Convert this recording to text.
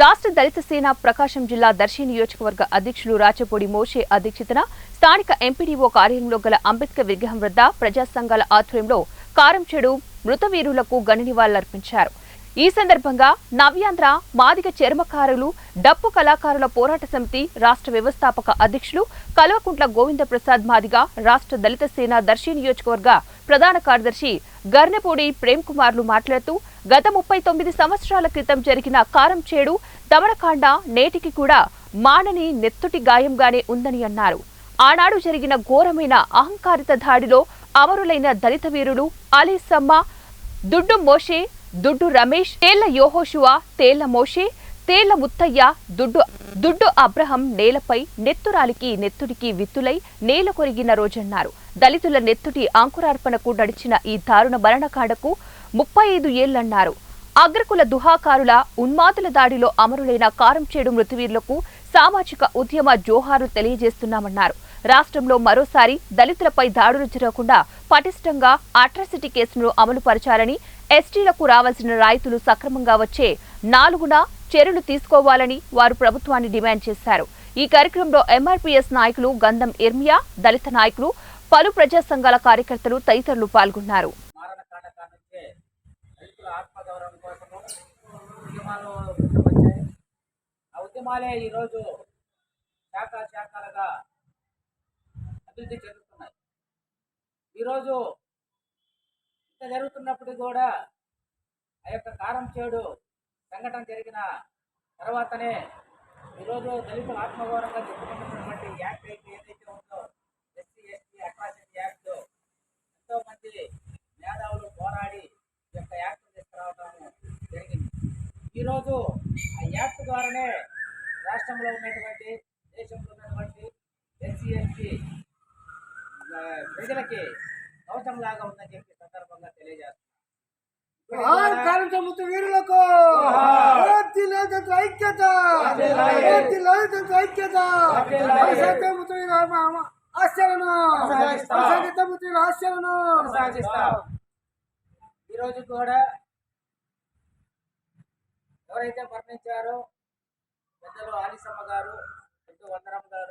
రాష్ట్ర దళిత సేన ప్రకాశం జిల్లా దర్శి నియోజకవర్గ అధ్యక్షులు రాచపూడి మోషే అధ్యక్షతన స్థానిక ఎంపీడీఓ కార్యాలయంలో గల అంబేద్కర్ విగ్రహం వద్ద ప్రజా సంఘాల ఆధ్వర్యంలో కారంచెడు మృత వీరులకు గని నివాళులర్పించారు. ఈ సందర్భంగా నవ్యాంధ్ర మాదిగ చర్మకారులు డప్పు కళాకారుల పోరాట సమితి రాష్ట్ర వ్యవస్థాపక అధ్యక్షులు కల్వకుంట్ల గోవింద ప్రసాద్ మాదిగ రాష్ట్ర దళిత సేన దర్శి నియోజకవర్గ ప్రధాన కార్యదర్శి గర్నెపూడి ప్రేమ్ కుమార్లు మాట్లాడుతూ గత ముప్పై తొమ్మిది సంవత్సరాల క్రితం జరిగిన కారం చేడు దమనకాండ నేటికి కూడా మానని నెత్తుటి గాయంగానే ఉందని అన్నారు. ఆనాడు జరిగిన ఘోరమైన అహంకారిత దాడిలో అమరులైన దళిత వీరులు అలీసమ్మ దుడ్డు మోషే దుడ్డు రమేష్ తేళ్ళ యోహోషువా తేళ్ళ మోషే తేళ్ళ ముత్తయ్య దుడ్డు దుడ్డు అబ్రహం నేలపై నెత్తురాలికి నెత్తుడికి విత్తులై నేల కొరిగిన రోజన్నారు దళితుల నెత్తుటి అంకురార్పణకు నడిచిన ఈ దారుణ మరణకాండకు ముప్పై ఐదు ఏళ్ళన్నారు. అగ్రకుల దుహాకారుల ఉన్మాదుల దాడిలో అమరులైన కారంచేడు మృతివీరులకు సామాజిక ఉద్యమ జోహారు తెలియజేస్తున్నామన్నారు. రాష్ట్రంలో మరోసారి దళితులపై దాడులు జరగకుండా పటిష్టంగా అట్రాసిటీ కేసును అమలు పరచాలని ఎస్టీలకు రావాల్సిన రాయితులు సక్రమంగా వచ్చే నాలుగున చర్యలు తీసుకోవాలని వారు ప్రభుత్వాన్ని డిమాండ్ చేశారు. ఈ కార్యక్రమంలో ఎంఆర్పీఎస్ నాయకులు గంధం ఇర్మియా దళిత నాయకులు పలు ప్రజా సంఘాల కార్యకర్తలు తదితరులు పాల్గొన్నారు. ఉద్యమాలే ఈరోజు శాఖ శాఖలుగా అభివృద్ధి చెందుతున్నాయి. ఈరోజు ఇంత జరుగుతున్నప్పటికీ కూడా ఆ యొక్క కారం చేడు సంఘటన జరిగిన తర్వాతనే ఈరోజు దళితులు ఆత్మగౌరవంగా చెప్పుకుంటున్నటువంటి యాక్ట్ అయితే ఏదైతే ఉందో ఎస్సీ ఎస్టీ అట్రాసిటీ యాక్ట్ ఎంతో మంది మేధావులు పోరాడి ఈ యొక్క యాక్ట్ తీసుకురావడం జరిగింది. ఈరోజు ఆ యాక్ట్ ద్వారానే రాష్ట్రంలో ఉన్నటువంటి దేశంలో ఉన్నటువంటి ఎస్సీ ఎస్టీ ప్రజలకి కవచంలాగా ఉందని చెప్పి సందర్భంగా తెలియజేస్తుంది ఆరు వీరులకు. పూర్తి లేదంటే ఐక్యత. పూర్తి లేదంటే ఐక్యత. సత్యముతున్న ఆశ్చర్యను. కొనసాగిస్తాం ఈరోజు కూడా ఎవరైతే మరణించారో పెద్దలు ఆలిసమ్మ గారు పెద్ద వందరమ్మ గారు